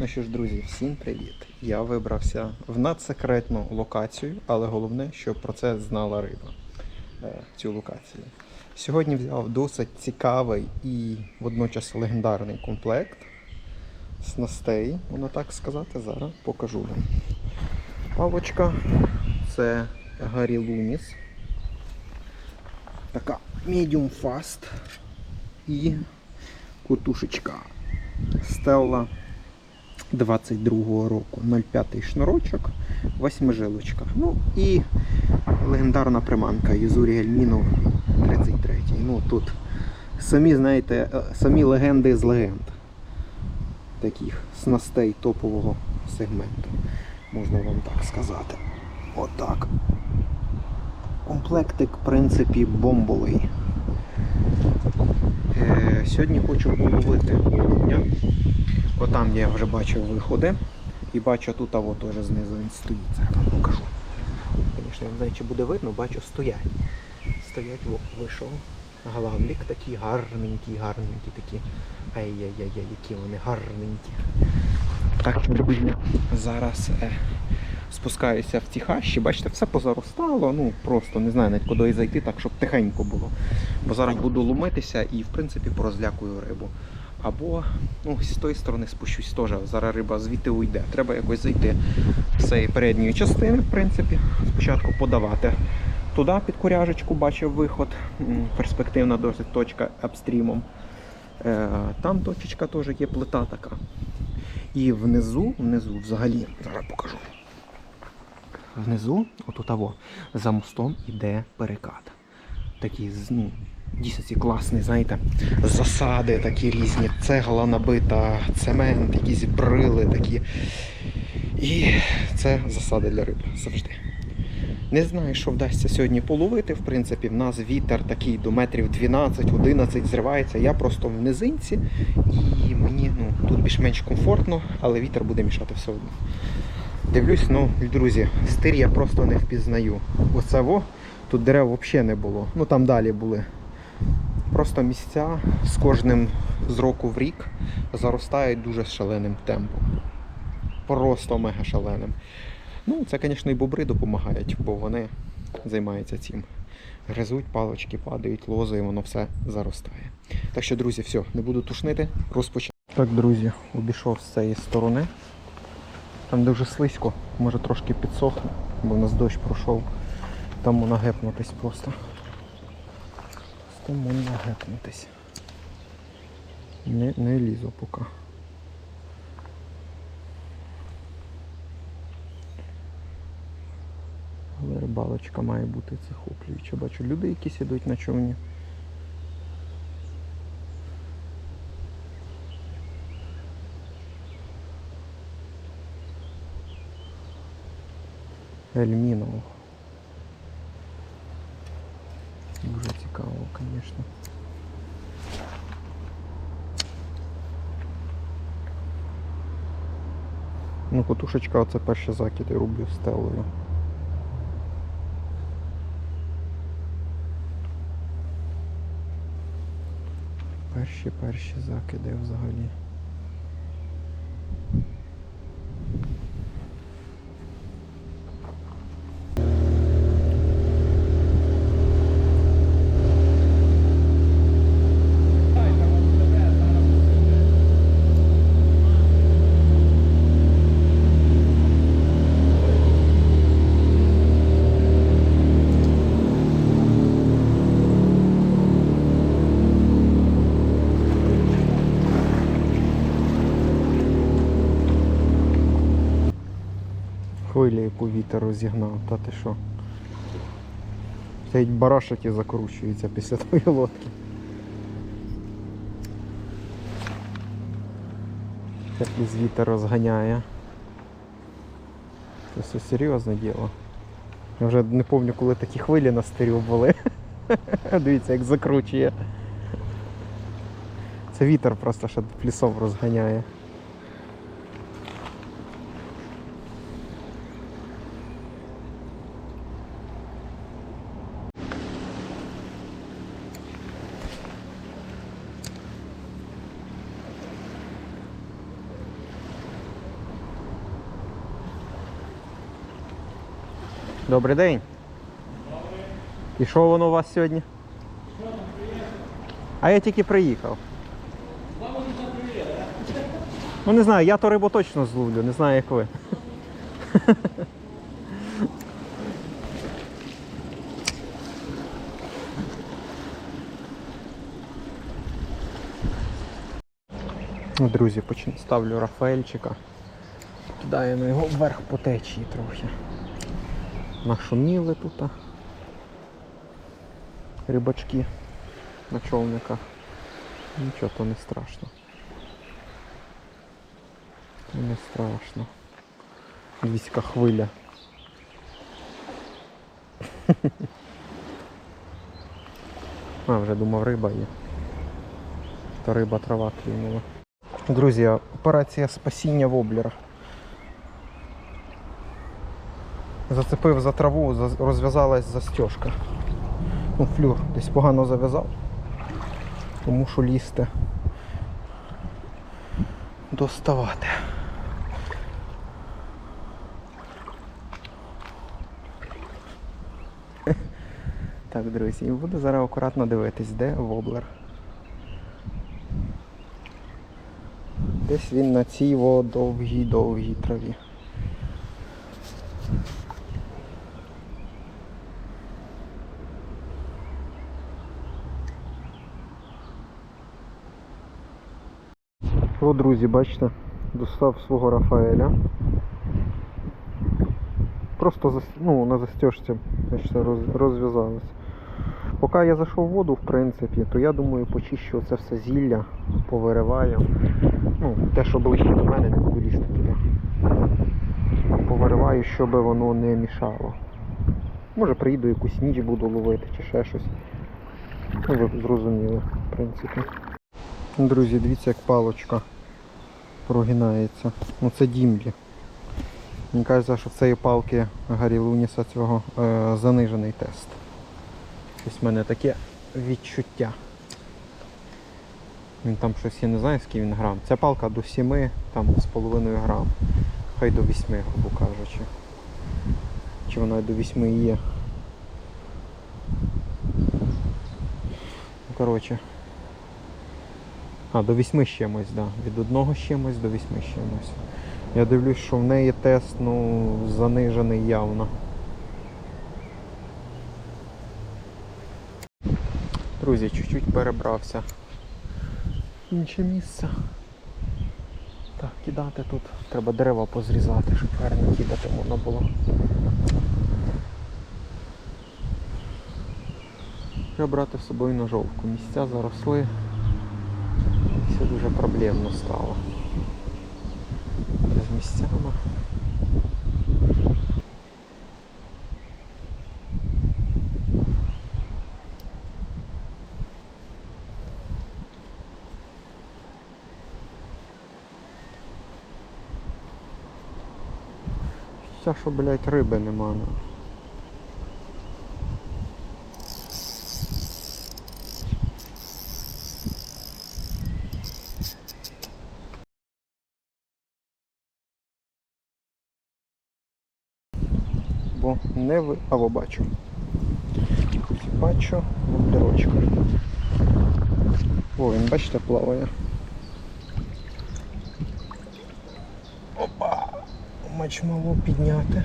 Ну що ж, друзі, всім привіт! Я вибрався в надсекретну локацію, але головне, щоб про це знала риба. е, Цю локацію. Сьогодні взяв досить цікавий і водночас легендарний комплект снастей, можна так сказати. Зараз покажу вам. Палочка це Гаррі Луніс. Така medium fast і кутушечка Стелла 22-го року. 0,5 шнурочок, восьмижилочка. Ну і легендарна приманка Юзурі Гельміну 33. Ну тут самі, знаєте, е, самі легенди з легенд. Таких снастей топового сегменту. Можна вам так сказати. Отак. Комплектик, в принципі, бомбовий. Е, сьогодні хочу половити полудня. Отам я вже бачив виходи. І бачу тут а от теж знизу він стоїть. Зараз вам покажу. Звісно, я не знаю, чи буде видно, бачу, стоять. Стоять, во, вийшов. Главлік такий гарненький, гарненький такі. Ай-яй-яй, які вони гарненькі. Так, друзі, зараз е, спускаюся в ці хащі. Бачите, все позаростало. Ну просто не знаю навіть куди зайти, так щоб тихенько було. Бо зараз буду ломитися і в принципі порозлякую рибу. Або ну, з тої сторони спущусь теж. Зараз риба звідти уйде. Треба якось зайти з цієї передньої частини, в принципі. Спочатку подавати туди під коряжечку, бачив виход. Перспективна досить точка апстрімом. Е, Там точечка теж є плита така. І внизу, внизу взагалі, зараз покажу. Внизу, отут аво, за мостом іде перекат. Такий, ну, дійсно класний, знаєте, засади такі різні, цегла набита, цемент, якісь брили такі. І це засади для риби завжди. Не знаю, що вдасться сьогодні половити. В принципі, в нас вітер такий до метрів 12-11 зривається. Я просто в низинці і мені ну, тут більш-менш комфортно, але вітер буде мішати все одно. Дивлюсь, ну, друзі, стир я просто не впізнаю. Оце во, тут дерев взагалі не було. Ну там далі були. Просто місця з кожним з року в рік заростають дуже шаленим темпом. Просто мега шаленим. Ну, це, звісно, і бобри допомагають, бо вони займаються цим. Гризуть, палочки падають, лози, і воно все заростає. Так що, друзі, все, не буду тушнити, розпочнемо. Так, друзі, обійшов з цієї сторони. Там дуже слизько, може трошки підсохне, бо в нас дощ пройшов. Там можна гепнутись просто. Там можна гепнутись. Не, не лізу поки. Але рибалочка має бути захоплююча. Бачу, люди якісь ідуть на човні. Ельмінов. Дуже цікаво, звісно. Ну, котушечка, оце перші закиди роблю стелою. Перші перші закиди взагалі. Вітер розігнав, та ти що? Навіть барашики закручуються після тої лодки. Якийсь вітер розганяє. Це все серйозне діло. Я вже не пам'ятаю, коли такі хвилі на стирю були. Дивіться, як закручує. Це вітер просто ще плісов розганяє. Добрий день. І що воно у вас сьогодні? А я тільки приїхав. Ну не знаю, я то рибу точно зловлю, не знаю як ви. Друзі, ставлю Рафаельчика. Кидаємо його вверх по течії трохи. Нашуміли тут. а. Рибачки на човниках. Нічого, то не страшно. То не страшно. Віська хвиля. А, вже думав риба є. То риба трава клюнула. Друзі, операція спасіння воблера. Зацепив за траву, за- розв'язалась застежка. Ну, флюр десь погано зав'язав. Тому що лізти. Доставати. Так, друзі, і буду зараз акуратно дивитись, де воблер. Десь він на цій во довгій довгій траві. О, друзі, бачите, достав свого Рафаеля. Просто ну, на застежці розв'язалось. Поки я зайшов в воду, в принципі, то я думаю, почищу це все зілля, повириваю. Ну, те, що ближче до мене, не буду лізти туди. Повириваю, щоб воно не мішало. Може приїду якусь ніч буду ловити чи ще щось. Ну, ви зрозуміли, в принципі. Друзі, дивіться, як палочка прогинається. Ну це дімблі. Мені кажеться, що в цієї палки Гаррі Луніса цього е, занижений тест. Щось в мене таке відчуття. Він там щось, я не знаю, скільки він грам. Ця палка до 7, там з половиною грам. Хай до 8, грубо кажучи. Чи вона до 8 є. Коротше. А, до 8 з чимось, так. Да. Від одного з чимось до 8 з чимось. Я дивлюсь, що в неї тест ну, занижений явно. Друзі, чуть-чуть перебрався. Інше місце. Так, кидати тут. Треба дерева позрізати, щоб гарно кидати можна було. Треба брати з собою ножовку. Місця заросли. Все дуже проблемно стало. З місцями. Ща, що, блядь, риби нема. Не ви. Або бачу. Бачу воблерочка. О, він бачите плаває. Опа! Мачмало підняти.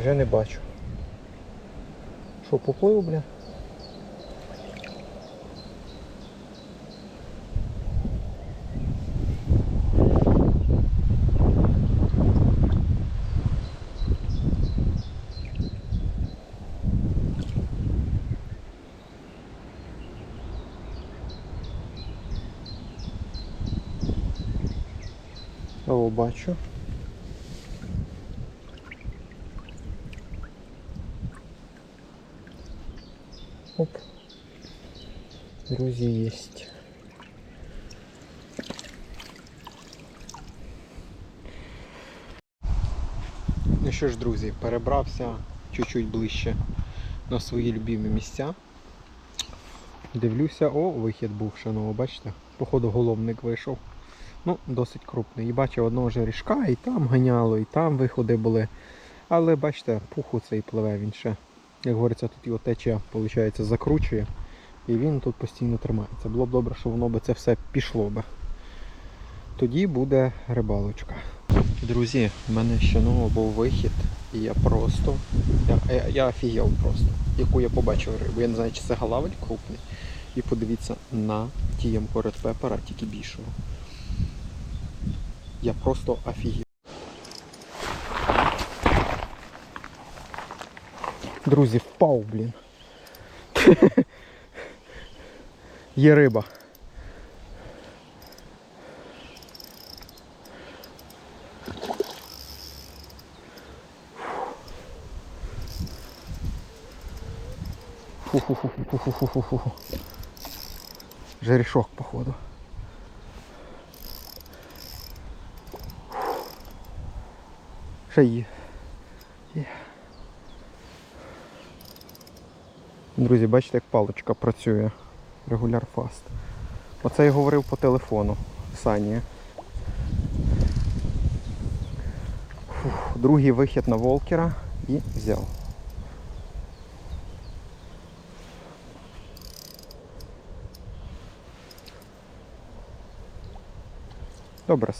Вже не бачу. Що, поплив, бля? О, бачу. Оп. Друзі, єсть. Ну що ж, друзі, перебрався чуть-чуть ближче на свої любимі місця. Дивлюся, о, вихід був шановно, бачите? Походу головник вийшов. Ну, досить крупний. І бачив одного жерішка, і там ганяло, і там виходи були. Але бачите, пуху цей пливе, він ще, як говориться, тут його течія, виходить, закручує. І він тут постійно тримається. Було б добре, що воно би це все пішло би. Тоді буде рибалочка. Друзі, в мене ще ново був вихід, і я просто. Я, я, я офігел просто, яку я побачив рибу. Я не знаю, чи це галавель крупний. І подивіться на тіємку Red Pepper, тільки більшого. Я просто офігел. Друзі, впав, блін. Є риба. Фу-фу-фу-фу-фу-фу-фу. Жерешок, походу. Є. Друзі, бачите, як паличка працює. Регуляр фаст. Оце я говорив по телефону Сані. Фух, другий вихід на Волкера і взяв. Добре.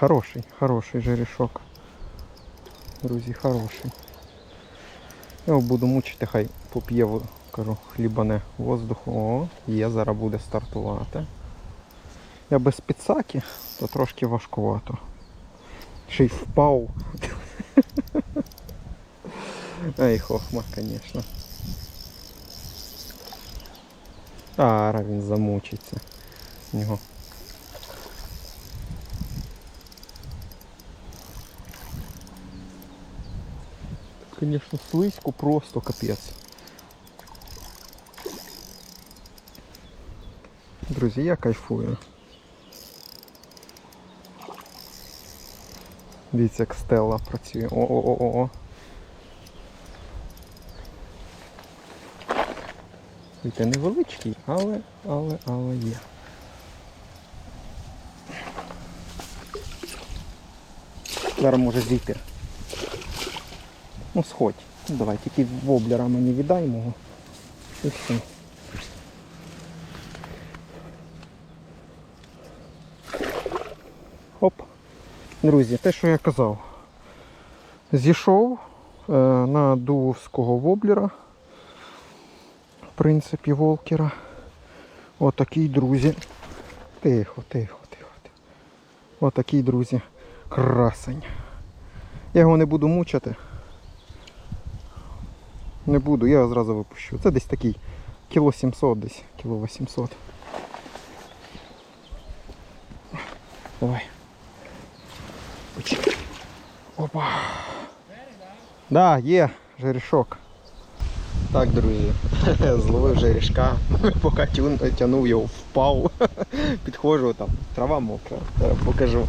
Хороший, хороший жерешок. Друзі, хороший. Його буду мучити, хай поп'є, кажу, хлібане воздуху. О, є, зараз буде стартувати. Я без підсаки, то трошки важкувато. Ще й впав. Ай, хохма, звісно. Ара, він замучиться. В нього. Звісно, слизько просто капець. Друзі, я кайфую. Дивіться, як стела працює. О-о-о-о. Це невеличкий, але, але, але є. Зараз може зійти. Ну сходь. Давай, тільки воблера мені віддай мого. І все. Оп. Друзі, те, що я казав. Зійшов е, на дувовського воблера. В принципі, волкера. Отакий, друзі. Тихо, тихо. тихо. Отакий, друзі, красень. Я його не буду мучити. Не буду, я його зразу випущу. Це десь такий кіло 700 десь, кіло 800. Давай. Опа. Да, є, жерешок. Так, друзі, зловив жерешка, поки тюн- тягнув його, впав. Підходжу там, трава мокра, покажу.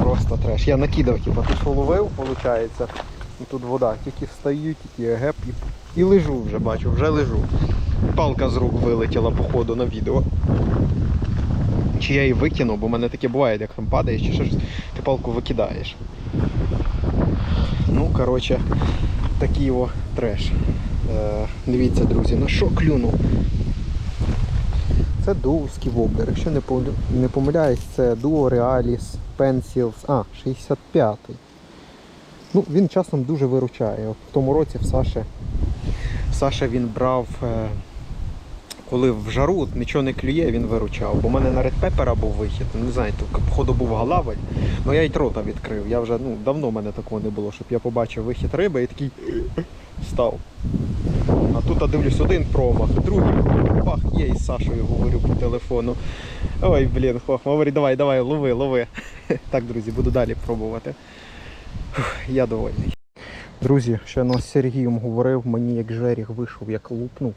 Просто треш. Я накидав, типу, тут що ловив, виходить. І тут вода, тільки встаю, тільки геп і, і лежу вже, бачу, вже лежу. Палка з рук вилетіла походу на відео. Чи я її викинув, бо в мене таке буває, як там падаєш чи щось, ти палку викидаєш. Ну, коротше, такий о треш. Е, дивіться, друзі, на що клюнув? Це дуовський воблер. Якщо не, помиляюсь, це Duo Realis Pencils. А, 65-й. Ну, він часом дуже виручає. От в тому році в Саші, в Саші він брав, е, коли в жару от нічого не клює, він виручав. Бо в мене на Pepper був вихід. Не знаю, то походу був галавель. Ну я й рота відкрив. Я вже ну, давно в мене такого не було, щоб я побачив вихід риби і такий став. А тут я дивлюсь один промах, другий бах, є із Сашою говорю по телефону. Ой, блін, хох, говорить, давай, давай, лови, лови. Так, друзі, буду далі пробувати. Я довольний. Друзі, ще ну, з Сергієм говорив, мені як жеріх вийшов, як лупнув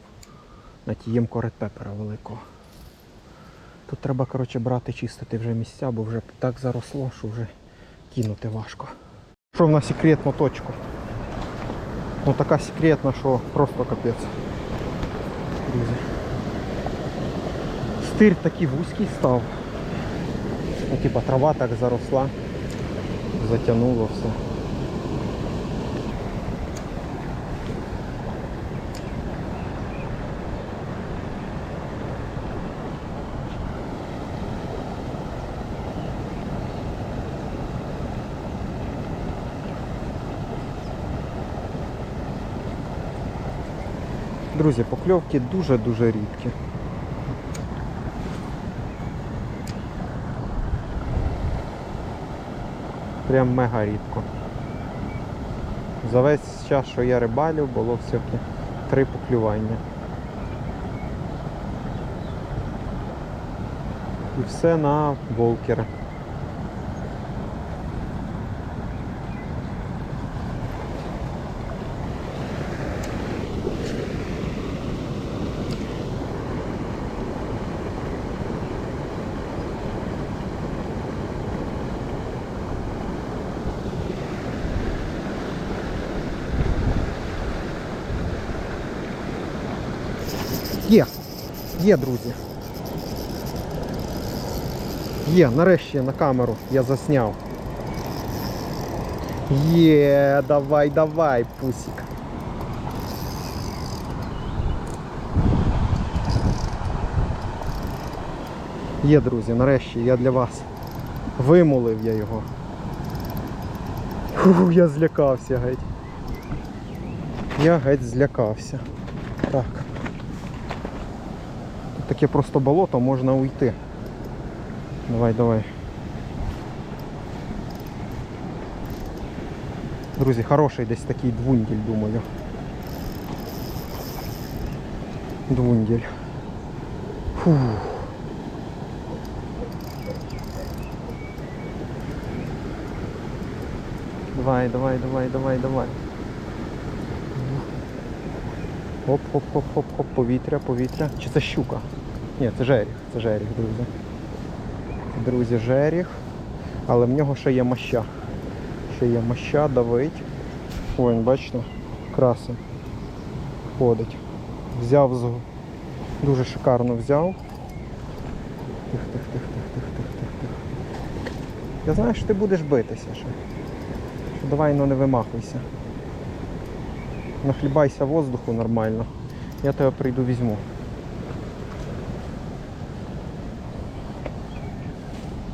на тіємку редпепера великого. Тут треба, коротше, брати, чистити вже місця, бо вже так заросло, що вже кинути важко. Що в нас секретну точку? Ну така секретна, що просто капець. Друзі. Стир такий вузький став. Ну, типа трава так заросла, затягнуло все. Друзі, покльовки дуже-дуже рідкі. Прям мега рідко. За весь час, що я рибалю, було все-таки три поклювання. І все на волкера. Є. Є, друзі. Є, нарешті на камеру я засняв. Є, давай, давай, пусик. Є, друзі, нарешті я для вас вимолив я його. Фу, я злякався геть. Я геть злякався. Так. Таке просто болото, можна уйти. Давай, давай. Друзі, хороший десь такий двунділь, думаю. Двунділь. Фух. Давай, давай, давай, давай, давай. Оп, оп, оп, оп, оп, повітря, повітря. Чи це щука? Ні, це жеріх, це жеріх, друзі. Друзі, жеріх. Але в нього ще є моща. Ще є моща, давить. Ой, бачите, красень. Ходить. Взяв з... Дуже шикарно взяв. Тих, тих, тих, тих, тих, тих, тих, тих. Я знаю, що ти будеш битися ще. Що давай ну не вимахуйся. Нахлібайся воздуху нормально. Я тебе прийду візьму.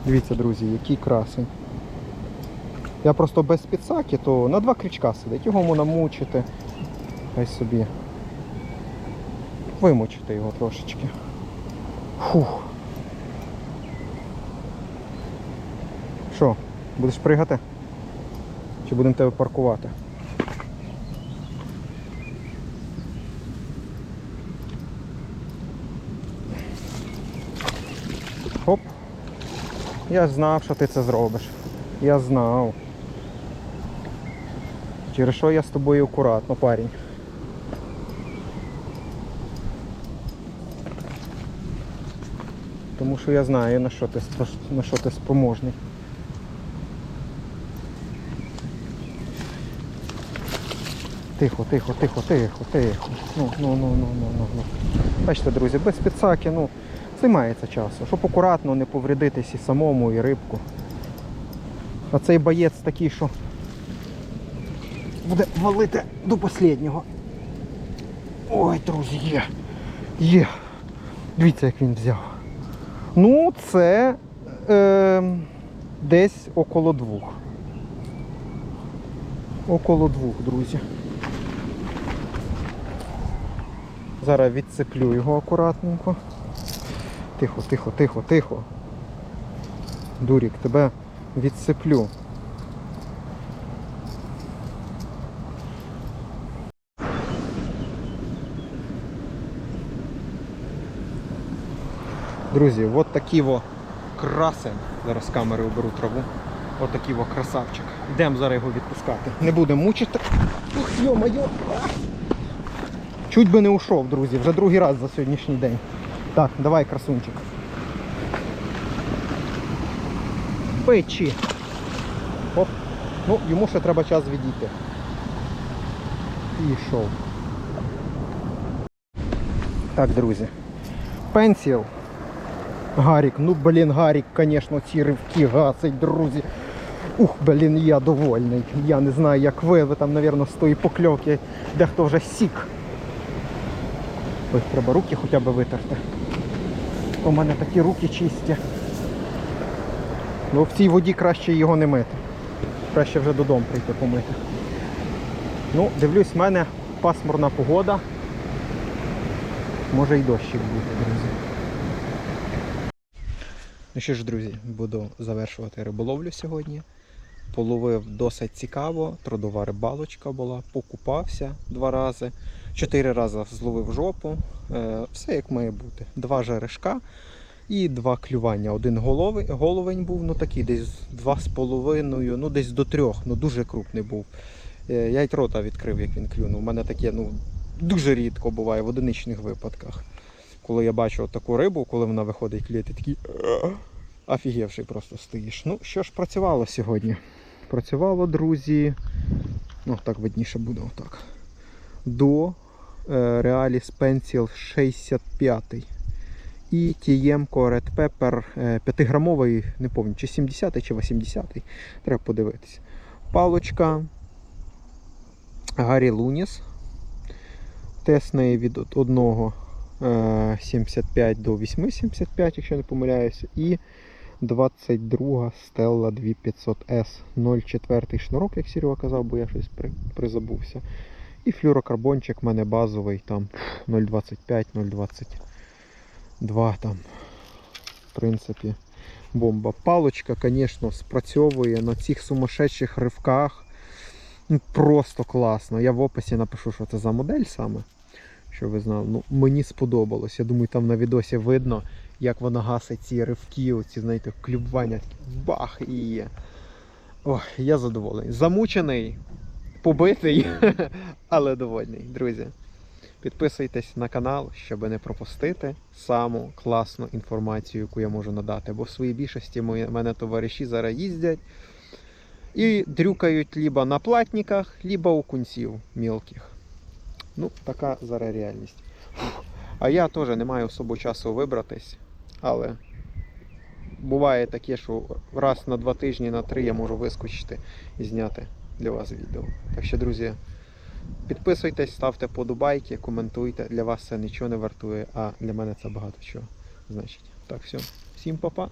Дивіться, друзі, який красень. Я просто без підсаки, то на два крючка сидить. Його можна мучити. Хай собі. Вимучити його трошечки. Фух. Що, будеш пригати? Чи будемо тебе паркувати? Я знав, що ти це зробиш. Я знав. Через що я з тобою акуратно, парень. Тому що я знаю, на що ти, на що ти спроможний. Тихо, тихо, тихо, тихо, тихо. Ну, ну, ну, ну, ну, ну. Бачите, друзі, без підсаки, ну, займається часу. Щоб акуратно не повредитись і самому, і рибку. А цей боєць такий, що буде валити до останнього. Ой, друзі, є. Є. Дивіться, як він взяв. Ну, це е, десь около двох. Около двох, друзі. Зараз відцеплю його акуратненько. Тихо, тихо, тихо, тихо. Дурік, тебе відцеплю. Друзі, от такий во красень. Зараз камери оберу траву. От такий во красавчик. Йдемо зараз його відпускати. Не будемо мучити. Ух, йо-моє. Чуть би не ушов, друзі, вже другий раз за сьогоднішній день. Так, давай, красунчик. печі. Оп. Ну, йому ще треба час відійти. Пішов. Так, друзі. Пенсіл. Гарік, ну блін, Гарік, звісно, ці ривки гасить, друзі. Ух, блін, я довольний. Я не знаю, як ви, ви там, мабуть, з тої покльовки, дехто вже сік. Ой, треба руки хоча б витерти. У мене такі руки чисті. Ну в цій воді краще його не мити. Краще вже додому прийти помити. Ну, дивлюсь, в мене пасмурна погода. Може і дощик буде, друзі. Ну що ж, друзі, буду завершувати риболовлю сьогодні. Половив досить цікаво, трудова рибалочка була, покупався два рази, чотири рази зловив жопу. Е, Все як має бути. Два жерешка і два клювання. Один головий, головень був, ну такий, десь два з половиною, ну десь до трьох, ну дуже крупний був. Е, Я й рота відкрив, як він клюнув. У мене таке ну, дуже рідко буває в одиничних випадках. Коли я бачу таку рибу, коли вона виходить кліє, ти такий «Е, офігівший просто стоїш. Ну, що ж працювало сьогодні? Працювало, друзі. Ну, так видніше буде отак. До е, Realis Pencil 65 і TM Red Pepper 5-грамовий, не пам'ятаю, чи 70 чи 80 Треба подивитися. Палочка Гаррі Луніс. Тест від 1 е, 75 до 8,75, якщо не помиляюся. І 22 Stella 2500S 0,4 шнурок, як Серега казав, бо я щось при, призабувся. І флюрокарбончик в мене базовий там 0,25, 0,22 там. В принципі, бомба. Палочка, звісно, спрацьовує на цих сумасшедших ривках. Ну, просто класно. Я в описі напишу, що це за модель саме. Щоб ви знали. Ну, мені сподобалось. Я думаю, там на відосі видно, як вона гасить ці ривки, оці, знаєте, клювання. такі Бах і. Ох, я задоволений. Замучений, побитий, але довольний, друзі. Підписуйтесь на канал, щоб не пропустити саму класну інформацію, яку я можу надати. Бо в своїй більшості мої мене товариші зараз їздять і дрюкають либо на платниках, либо у кунців мілких. Ну, така зараз реальність. А я теж не маю особо часу вибратись, але буває таке, що раз на два тижні, на три я можу вискочити і зняти для вас відео. Так що, друзі, підписуйтесь, ставте подобайки, коментуйте. Для вас це нічого не вартує, а для мене це багато чого значить. Так, все. Всім па-па.